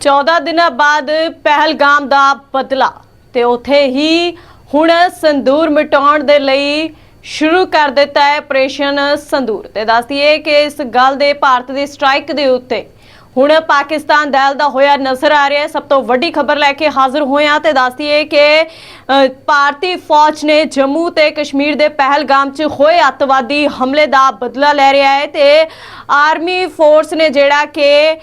14 ਦਿਨਾਂ ਬਾਅਦ ਪਹਿਲਗਾਮ ਦਾ ਬਦਲਾ ਤੇ ਉਥੇ ਹੀ ਹੁਣ ਸੰਦੂਰ ਮਿਟਾਉਣ ਦੇ ਲਈ ਸ਼ੁਰੂ ਕਰ ਦਿੱਤਾ ਹੈ ਆਪਰੇਸ਼ਨ ਸੰਦੂਰ। ਤੇ ਦੱਸ ਕਿ ਇਸ ਗੱਲ ਦੇ ਭਾਰਤ ਦੀ ਸਟ੍ਰਾਈਕ ਦੇ ਉੱਤੇ ਹੁਣ ਪਾਕਿਸਤਾਨ ਦਲ ਦਾ ਹੋਇਆ ਨਜ਼ਰ ਆ ਰਿਹਾ ਹੈ। ਸਭ ਤੋਂ ਵੱਡੀ ਖਬਰ ਲੈ ਕੇ ਹਾਜ਼ਰ ਹੋਏ ਹਾਂ ਤੇ ਦੱਸ ਦਈਏ ਕਿ ਭਾਰਤੀ ਫੌਜ ਨੇ ਜੰਮੂ ਤੇ ਕਸ਼ਮੀਰ ਦੇ ਪਹਿਲਗਾਮ 'ਚ ਹੋਏ ਅੱਤਵਾਦੀ ਹਮਲੇ ਦਾ ਬਦਲਾ ਲੈ ਰਿਹਾ ਹੈ ਤੇ ਆਰਮੀ ਫੋਰਸ ਨੇ ਜਿਹੜਾ ਕਿ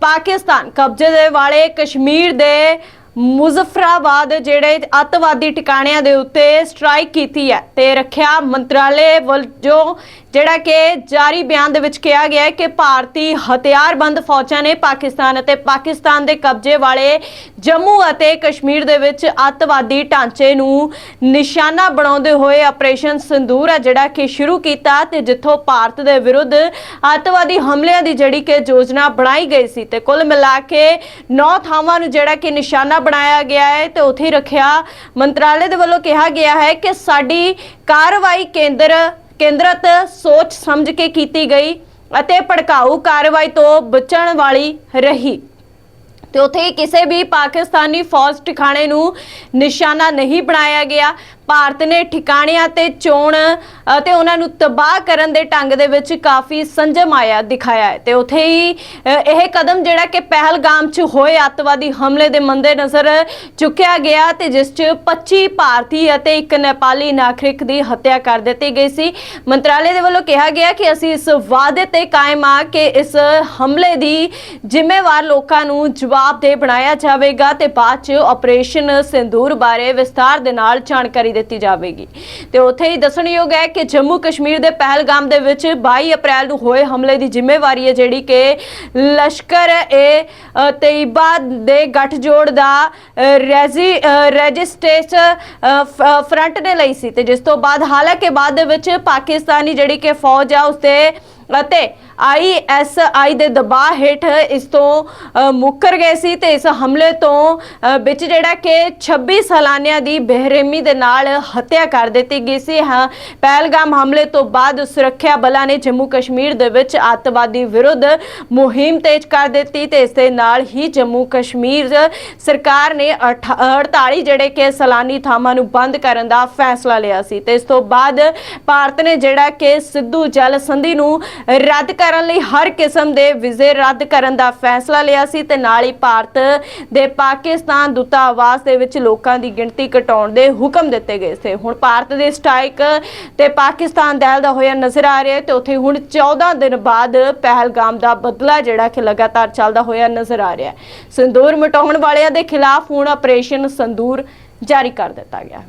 ਪਾਕਿਸਤਾਨ ਕਬਜ਼ੇ ਦੇ ਵਾਲੇ ਕਸ਼ਮੀਰ ਦੇ ਮੁਜ਼ਫਰਾਬਾਦ ਜਿਹੜੇ ਅੱਤਵਾਦੀ ਟਿਕਾਣਿਆਂ ਦੇ ਉੱਤੇ ਸਟ੍ਰਾਈਕ ਕੀਤੀ ਹੈ ਤੇ ਰੱਖਿਆ ਮੰਤਰਾਲੇ ਵੱਲੋਂ ਜਿਹੜਾ ਕਿ ਜਾਰੀ ਬਿਆਨ ਦੇ ਵਿੱਚ ਕਿਹਾ ਗਿਆ ਹੈ ਕਿ ਭਾਰਤੀ ਹਥਿਆਰਬੰਦ ਫੌਜਾਂ ਨੇ ਪਾਕਿਸਤਾਨ ਅਤੇ ਪਾਕਿਸਤਾਨ ਦੇ ਕਬਜ਼ੇ ਵਾਲੇ ਜੰਮੂ ਅਤੇ ਕਸ਼ਮੀਰ ਦੇ ਵਿੱਚ ਅੱਤਵਾਦੀ ਢਾਂਚੇ ਨੂੰ ਨਿਸ਼ਾਨਾ ਬਣਾਉਂਦੇ ਹੋਏ ਆਪਰੇਸ਼ਨ ਸੰਦੂਰ ਹੈ ਜਿਹੜਾ ਕਿ ਸ਼ੁਰੂ ਕੀਤਾ ਤੇ ਜਿੱਥੋਂ ਭਾਰਤ ਦੇ ਵਿਰੁੱਧ ਅੱਤਵਾਦੀ ਹਮਲਿਆਂ ਦੀ ਜਿਹੜੀ ਕਿ ਯੋਜਨਾ ਬਣਾਈ ਗਈ ਸੀ ਤੇ ਕੁੱਲ ਮਿਲਾ ਕੇ 9 ਥਾਵਾਂ ਨੂੰ ਜਿਹੜਾ ਕਿ ਨਿਸ਼ਾਨਾ ਬਣਾਇਆ ਗਿਆ ਹੈ ਤੇ ਉੱਥੇ ਰੱਖਿਆ। ਮੰਤਰਾਲੇ ਦੇ ਵੱਲੋਂ ਕਿਹਾ ਗਿਆ ਹੈ ਕਿ ਸਾਡੀ ਕਾਰਵਾਈ ਕੇਂਦਰ ਕੇਂਦਰਤ ਸੋਚ ਸਮਝ ਕੇ ਕੀਤੀ ਗਈ ਅਤੇ ਭੜਕਾਊ ਕਾਰਵਾਈ ਤੋਂ ਬਚਣ ਵਾਲੀ ਰਹੀ। ਤੇ ਉੱਥੇ ਕਿਸੇ ਵੀ ਪਾਕਿਸਤਾਨੀ ਫੌਜ ਟਿਕਾਣੇ ਨੂੰ ਨਿਸ਼ਾਨਾ ਨਹੀਂ ਬਣਾਇਆ ਗਿਆ। ਭਾਰਤ ਨੇ ਠਿਕਾਣਿਆਂ ਤੇ ਚੋਣ ਅਤੇ ਉਹਨਾਂ ਨੂੰ ਤਬਾਹ ਕਰਨ ਦੇ ਢੰਗ ਦੇ ਵਿੱਚ ਕਾਫੀ ਸੰਜਮ ਆਇਆ, ਦਿਖਾਇਆ ਹੈ। ਤੇ ਉੱਥੇ ਹੀ ਇਹ ਕਦਮ ਜਿਹੜਾ ਕਿ ਪਹਿਲਗਾਮ 'ਚ ਹੋਏ ਅੱਤਵਾਦੀ ਹਮਲੇ ਦੇ ਮੰਦੇ ਨਜ਼ਰ ਚੁੱਕਿਆ ਗਿਆ ਤੇ ਜਿਸ 'ਚ 25 ਭਾਰਤੀ ਅਤੇ ਇੱਕ ਨੇਪਾਲੀ ਨਾਗਰਿਕ ਦੀ ਹੱਤਿਆ ਕਰ ਦਿੱਤੀ ਗਈ ਸੀ। ਮੰਤਰਾਲੇ ਦੇ ਵੱਲੋਂ ਕਿਹਾ ਗਿਆ ਕਿ ਅਸੀਂ ਇਸ ਵਾਅਦੇ ਤੇ ਕਾਇਮ ਆ ਕਿ ਇਸ ਹਮਲੇ ਦੀ ਜ਼ਿੰਮੇਵਾਰ ਲੋਕਾਂ ਨੂੰ ਜਵਾਬਦੇਹ ਬਣਾਇਆ ਜਾਵੇਗਾ ਤੇ ਬਾਅਦ 'ਚ ਆਪਰੇਸ਼ਨ ਸਿੰਦੂਰ ਬਾਰੇ ਵਿਸਥਾਰ ਦੇ ਨਾਲ ਜਾਣਕਾਰੀ ਦਿੱਤੀ ਜਾਵੇਗੀ। ਤੇ ਉੱਥੇ ਹੀ ਦੱਸਣਯੋਗ ਹੈ ਕਿ ਜੰਮੂ ਕਸ਼ਮੀਰ ਦੇ ਪਹਿਲਗਾਮ ਦੇ ਵਿੱਚ 22 ਅਪ੍ਰੈਲ ਨੂੰ ਹੋਏ ਹਮਲੇ ਦੀ ਜ਼ਿੰਮੇਵਾਰੀ ਹੈ ਜਿਹੜੀ ਕਿ ਲਸ਼ਕਰ ਏ ਅ, ਦੇ ਗੱਠਜੋੜ ਦਾ ਰੈਜ਼ੀ ਰੈਜਿਸਟ੍ਰੇਸ ਫਰੰਟ ਨੇ ਲਈ ਸੀ। ਤੇ ਜਿਸ ਤੋਂ ਬਾਅਦ ਹਾਲਾਂਕਿ ਬਾਅਦ ਦੇ ਵਿੱਚ ਪਾਕਿਸਤਾਨੀ ਜਿਹੜੀ ਕਿ ਫੌਜ ਆ ਉਸਤੇ ਅਤੇ ਆਈਐਸਆਈ ਦੇ ਦਬਾਅ ਹੇਠ ਇਸ ਤੋਂ ਮੁੱਕਰ ਗਏ ਸੀ ਤੇ ਇਸ ਹਮਲੇ ਤੋਂ ਵਿੱਚ ਜਿਹੜਾ ਕਿ 26 ਸਾਲਾਨਿਆਂ ਦੀ ਬੇਰਹਿਮੀ ਦੇ ਨਾਲ ਹੱਤਿਆ ਕਰ ਦਿੱਤੀ ਗਈ ਸੀ। ਹਾਂ, ਪਹਿਲਗਾਮ ਹਮਲੇ ਤੋਂ ਬਾਅਦ ਸੁਰੱਖਿਆ ਬਲਾਂ ਨੇ ਜੰਮੂ ਕਸ਼ਮੀਰ ਦੇ ਵਿੱਚ ਅੱਤਵਾਦੀ ਵਿਰੁੱਧ ਮੁਹਿੰਮ ਤੇਜ਼ ਕਰ ਦਿੱਤੀ ਤੇ ਇਸ ਦੇ ਨਾਲ ਹੀ ਜੰਮੂ ਕਸ਼ਮੀਰ ਸਰਕਾਰ ਨੇ ਅਠ- 48 ਜਿਹੜੇ ਕਿ ਸਲਾਨੀ ਥਾਵਾਂ ਨੂੰ ਬੰਦ ਕਰਨ ਦਾ ਫੈਸਲਾ ਲਿਆ ਸੀ। ਤੇ ਇਸ ਤੋਂ ਬਾਅਦ ਭਾਰਤ ਨੇ ਜਿਹੜਾ ਕਿ ਸਿੱਧੂ ਜਲ ਸੰਧੀ ਨੂੰ ਰੱਦ ਕਰਨ ਲਈ ਹਰ ਕਿਸਮ ਦੇ ਵੀਜ਼ੇ ਰੱਦ ਕਰਨ ਦਾ ਫੈਸਲਾ ਲਿਆ ਸੀ ਤੇ ਨਾਲ ਹੀ ਭਾਰਤ ਦੇ ਪਾਕਿਸਤਾਨ ਦੂਤਾਵਾਸ ਦੇ ਵਿੱਚ ਲੋਕਾਂ ਦੀ ਗਿਣਤੀ ਘਟਾਉਣ ਦੇ ਹੁਕਮ ਦਿੱਤੇ ਗਏ ਸੀ। ਹੁਣ ਭਾਰਤ ਦੇ ਸਟ੍ਰਾਈਕ ਤੇ ਪਾਕਿਸਤਾਨ ਦਲ ਦਾ ਹੋਇਆ ਨਜ਼ਰ ਆ ਰਿਹਾ ਤੇ ਉੱਥੇ ਹੁਣ 14 ਦਿਨ ਬਾਅਦ ਪਹਿਲਗਾਮ ਦਾ ਬਦਲਾ ਜਿਹੜਾ ਕਿ ਲਗਾਤਾਰ ਚੱਲਦਾ ਹੋਇਆ ਨਜ਼ਰ ਆ ਰਿਹਾ ਹੈ। ਸੰਦੂਰ ਮਟਾਉਣ ਵਾਲਿਆਂ ਦੇ ਖਿਲਾਫ ਹੁਣ ਆਪਰੇਸ਼ਨ ਸੰਦੂਰ ਜਾਰੀ ਕਰ ਦਿੱਤਾ ਗਿਆ